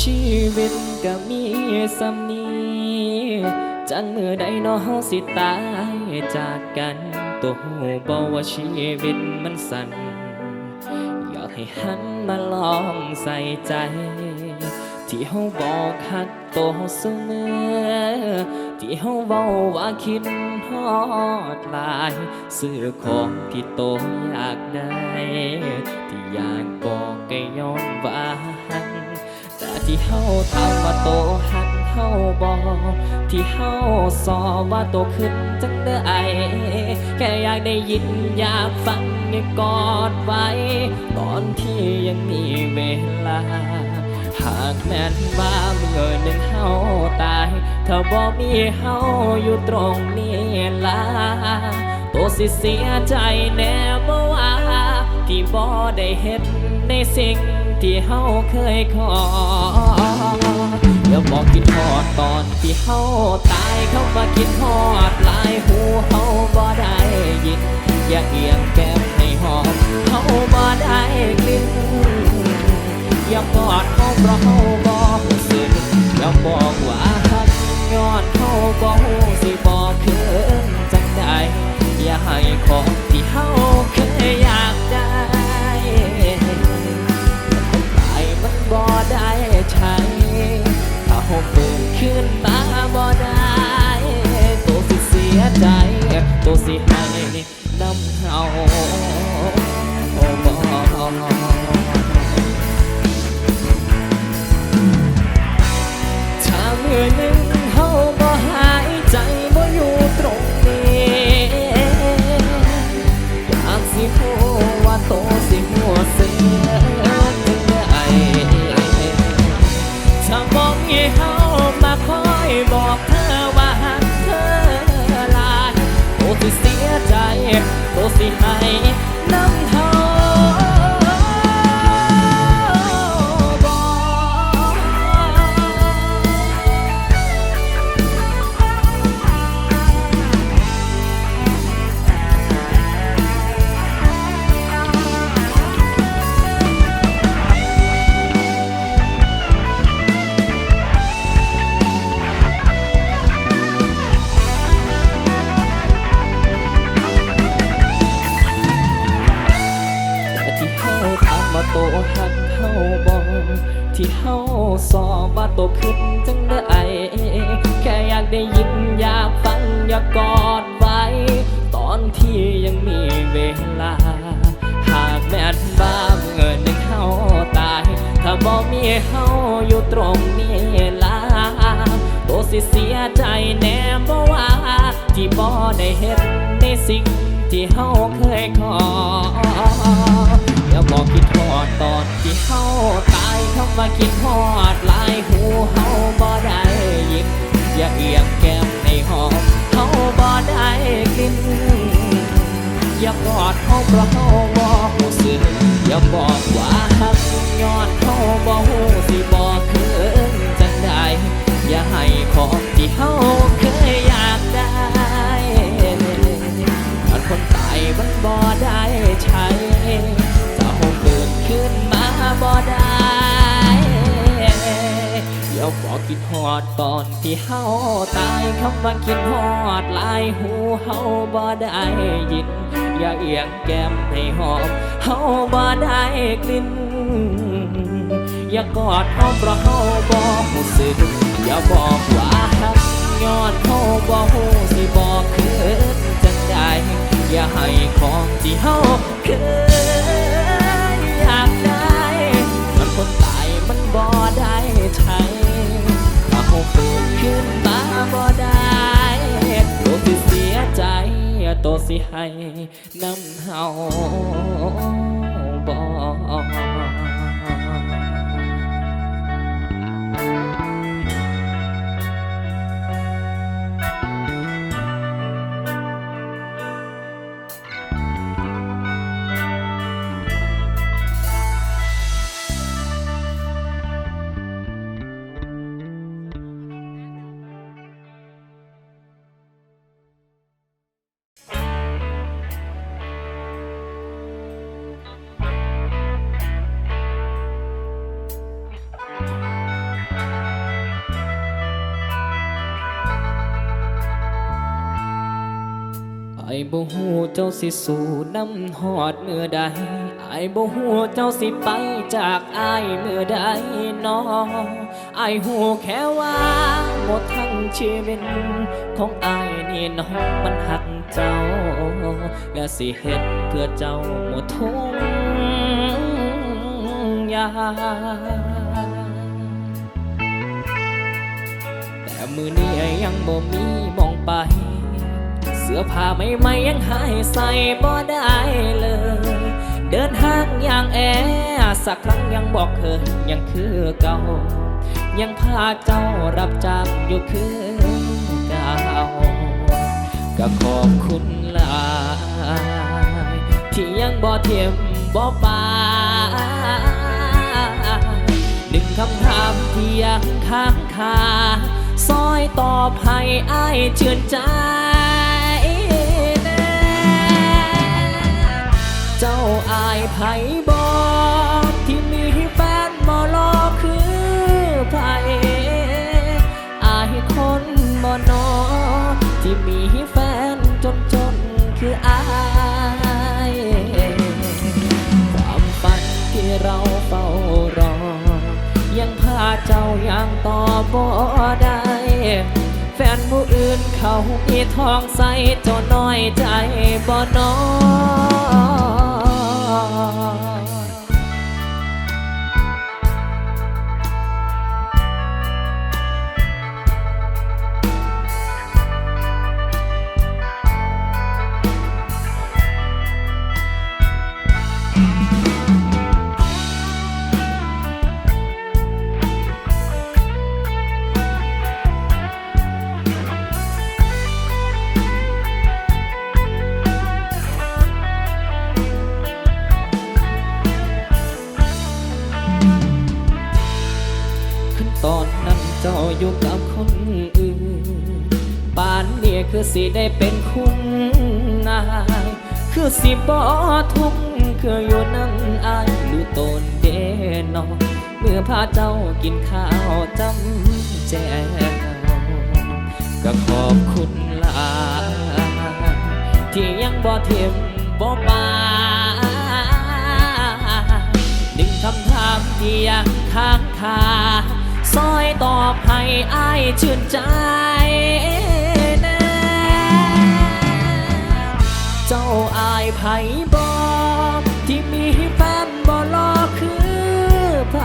ชีวิตก็มีสำนีจังมือใดน้อเฮาสิตายจากกันตัวหูบอกว่าชีวิตมันสั่นอยากให้หันมาลองใส่ใจ ที่เฮาบอกหักตัวเสมอที่เฮาเว้าว่าคิดฮอดลายซื้อของที่โตอยากได้ ที่อยากบอกก็ย้อนว่าหัก ที่เฮาถามว่าโตหักเฮาบอกที่เฮาสอว่าโตขึ้นจังเด้อไอแค่อยากได้ยินอยากฟังอยากกอดไว้ ตอนที่ยังมีเวลา หากแม่นว่าเมื่อหนึ่งเฮาตายถ้าบ่มีเฮาอยู่ตรงนี้ล่ะโตสิเสียใจแน่บ่ว่าที่บ่ได้เฮ็ดในสิ่งที่เฮาเคยขอ อย่าบอกคิดฮอดตอนที่เฮาตายเขามาคิดฮอดลายหูเฮาบ่ได้ยิน อย่าเอียงแก้มให้หอมเฮาบ่ได้กลิ่นอย่ากอดเฮาเพราะเฮาบ่รู้สึกอย่าบอกว่าฮักย้อนเฮาบ่ฮู้สิบอกคืนจังใดอย่าให้ของที่เฮาเคยอยากได้ตายมันบ่ได้ ใช้ถ้าเฮาฟื้นขึ้นมาบ่ได้ตัวสิเสียใจตัวสิให้นำเฮาบ่ถ้าเมื่อหนึ่งเฮาบ่หายใจบ่อยู่ตรงนี้อยากสิฮู้ว่าโตสิหัวเส โต ที่เฮาสอบว่าโตขึ้นจังได้แค่อยากได้ยินอยากฟังอยากกอดไว้ ตอนที่ยังมีเวลา หากแม่นบ้าเมื่อหนึ่งเฮาตาย ถ้าบ่มีเฮาอยู่ตรงนี้ล่ะโตสิเสียใจแน่บ่ว่าที่บ่ได้เฮ็ดในสิ่งที่เฮาเคยขออย่าบอกคิดทอดตอนที่เฮาายคำว่าคิดทอดลายหูเฮาบ่ได้ยินอย่าเอียงแก้มในหอมเฮาบ่ได้กลิ่นอย่ากอดเฮาเพราะเฮาบ่รู้สึกอย่าบอกว่าหักย้อนเฮาบ่ฮู้สิบอกคืนจังใดอย่าให้ของที่เฮาเคยอยากได้มันคนตายมันบ่ได้ใช้จะเฮาเกิดขึ้นมาบ่ได้ อย่าบอกคิดฮอดตอนที่เฮาตายคำว่าคิดฮอดลายหูเฮาบ่ได้ยิน อย่าเอียงแก้มให้หอมเฮาบ่ได้กลิ่น อย่ากอดเฮาเพราะเฮาบ่รู้สึกอย่าบอกว่าหักย้อนเฮาบ่ฮู้สิบอกคืนจังใดอย่าให้ของที่เฮาเคยอยากได้ ขึ้นมาบ่ได้ตัวสิเสียใจตัวสิให้น้ำเฮาบ่ายบ่ฮู้เจ้าสิสู่น้ำหอดเมื่อใดอายบ่ฮู้เจ้าสิไปจากอายเมื่อใดน้ออายฮู้แค่ว่าหมดทั้งชีวิตของอายนี่น้องมันหักเจ้าและสิเฮ็ดเพื่อเจ้าหมดทุกอย่างแต่มือนี้ยังบ่มีมองไป เสื้อผ้าไม่ไม่ๆยังหายใส่บ่ได้เลย เดินห้างอย่างแอสักครั้งยังบอกเคยยังคือเก่า ยังพาเจ้ารับจ้างอยู่คือเก่าก็ขอบคุณหลายที่ยังบ่เทียมบ่ปาหนึ่งคำถามที่ยังค้างคาซอยตอบให้อ้ายเชื่อใจ เจ้าอายไผบอกที่มีแฟนบ่รอคือไผอายคนบ่นอที่มีแฟนจนจนคืออายความฝันที่เราเฝ้ารอ ยังพาเจ้ายังต่อบ่ได้แฟนผู้อื่นเขามีทองใสจ้าน้อยใจบ่นอ ขึ้ อยู่กับคนอื่นป่านนี้คือสิได้เป็นคุณนาย คือสิบ่ทุกข์คืออยู่นั่งอายดูตนเดนอเมื่อพาเจ้ากินข้าวจำแจก็ขอบคุณลาที่ยังบ่เทียมบ่ปาหนึ่งคำถามที่ยังค้างคา ซอยตอบให้อายชื่นใจแน่เจ้าอายไผบอกที่มีแฟนบ่รอคือไผ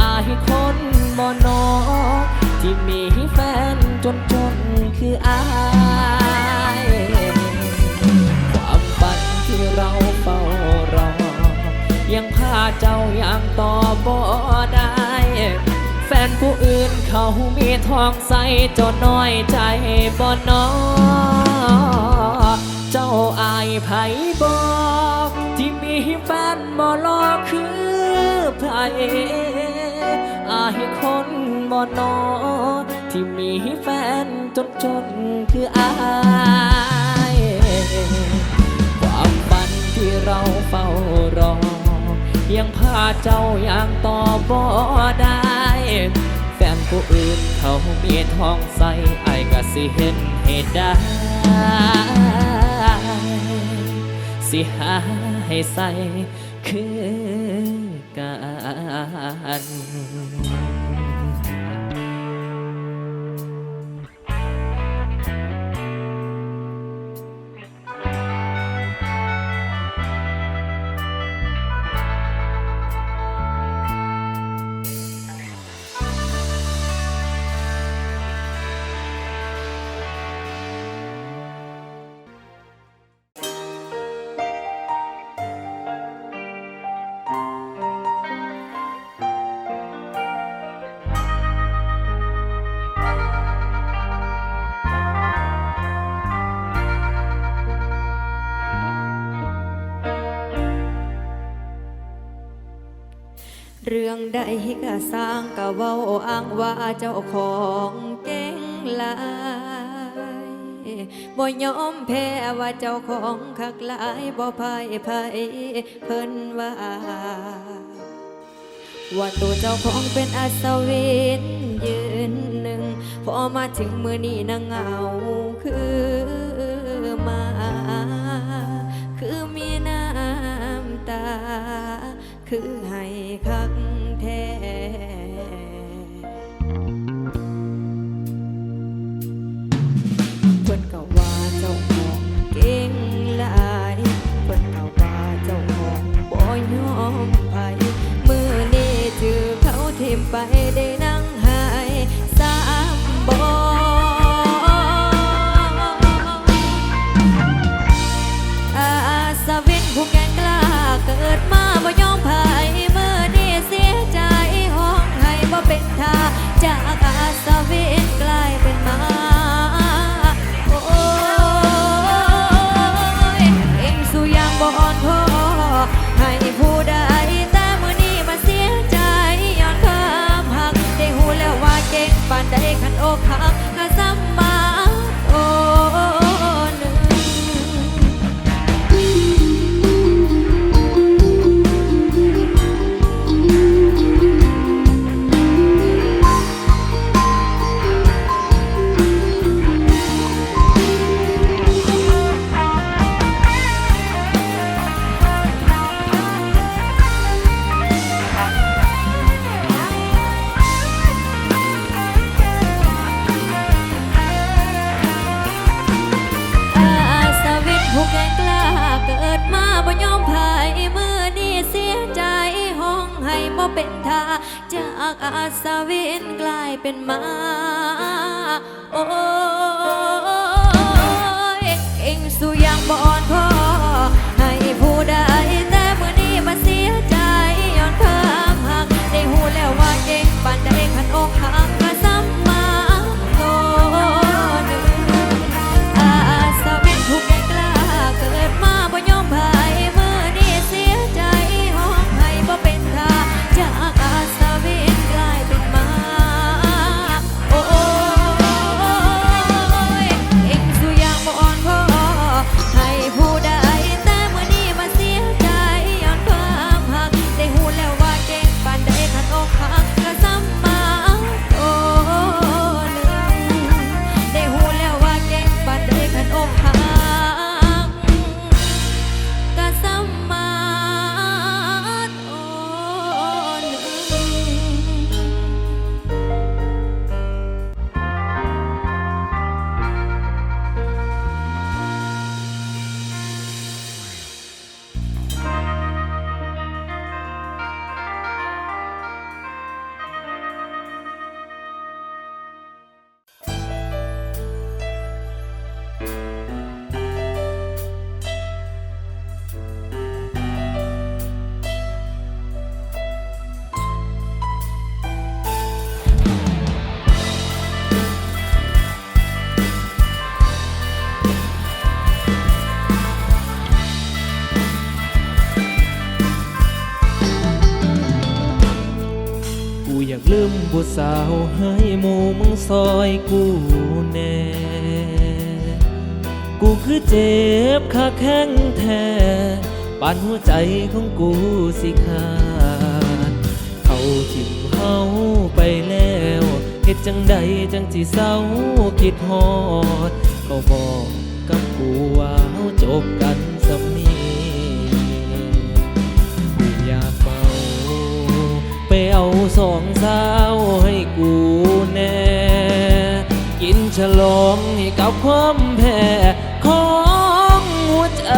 อายคนบ่นอที่มีแฟนจนจนคืออายความฝันที่เราเฝ้ารอยังพาเจ้ายังต่อบ่ได้ นผู้อื่นเขามีทองใสจ้าน้อยใจบ่นอเจ้าอายไผบอก ที่มีแฟนบ่รอคือไผอายคนบ่นอที่มีแฟนจนจนๆคืออายความฝันที่เราเฝ้ารอ ยังพาเจ้ายังต่อบ่ได้ ผู้อื่นเขามีทองใสไอ้ก็สิเห็นเหตุได้ สิหาให้ใสคือกัน ใดก็สร้างกะเว้าอ้างว่าเจ้าของเก่งลายบ่ยอมแพ้ว่าเจ้าของคักหลายบ่พ่ายไยเพิ่นว่าว่าตัวเจ้าของเป็นอัศวินยืนหนึ่งพอมาถึงเมื่อนี้นางเงาคือมา คือมีน้ำตา คือให้คักากอาสวินกลายเป็นมาโอ้ ให้หมูมึงซอยกูแน่ กูคือเจ็บขาแข้งแท้ปานหัวใจของกูสิขาดเขาทิมเฮาไปแล้วเฮ็ดจังใดจังสิเศร้าคิดฮอด ก็บอกกับกูว่าเฮาจบกันสำนีกูอยากเมาไปเอาสองสาวให้กู ฉลองให้กับความแพ้ของหัวใจ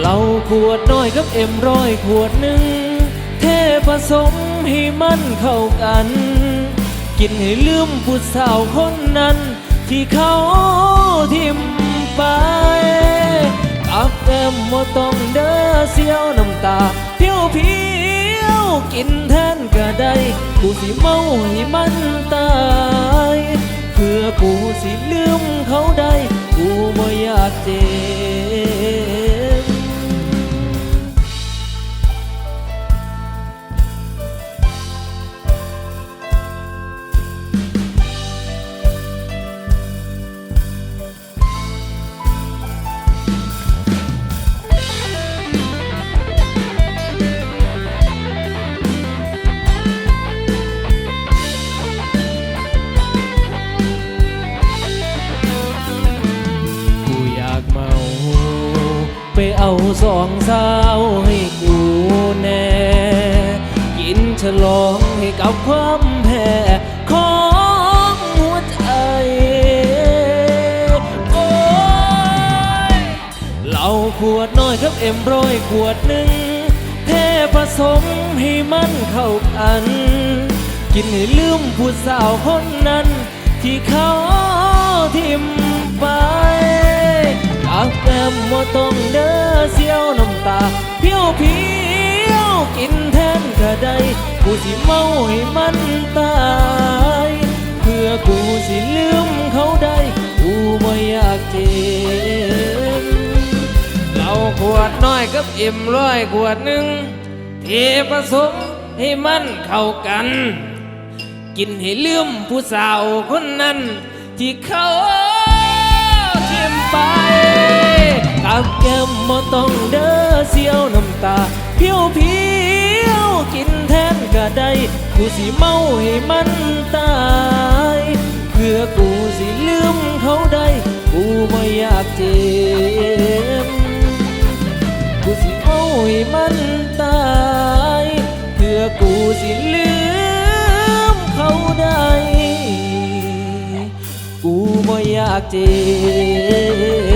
เราขวดน้อยกับเอ็มร้อยขวดหนึ่งเทผสมให้มันเข้ากัน กินให้ลืมผู้สาวคนนั้น ที่เขาทิมไปกับแก้มบ่ต้องเด้อเสียวน้ำตาเพียวพี กินแทนก็ได้ กูสิเมาให้มันตายเพื่อกูสิลืมเขาได้ กูบ่อยากเจ็บ องสาวให้กูแน่ กินฉลองให้กับความแพ้ของหัวใจโอ้ยเหล้าขวดน้อยกับเอ็มร้อยขวดหนึ่งเทผสมให้มันเข้ากัน กินให้ลืมผู้สาวคนนั้น ที่เขาทิม ไปกับแก้มว่าต้องเด้อเสียวน้ำตาเพียวเพียวๆกินแทนก็ได้กูสิเมาให้มันตาย เพื่อกูสิลืมเขาได้กูไม่อยากเจ็บเราขวดน้อยกับเอ็มร้อยขวดหนึ่งเทผสมให้มันเข้ากัน กินให้ลืมผู้สาวคนนั้น ที่เขา กับแก้มบ่ต้องเด้อเสียวน้ำตาเพียวเพียวๆกินแทนก็ได้กูสิเมาให้มันตายเพื่อกูสิลืมเขาได้กูไม่อยากเจ็บกูสิเอาให้มันตายเพื่อกูสิลืมเขาได้กูบ่อยากเจ็บ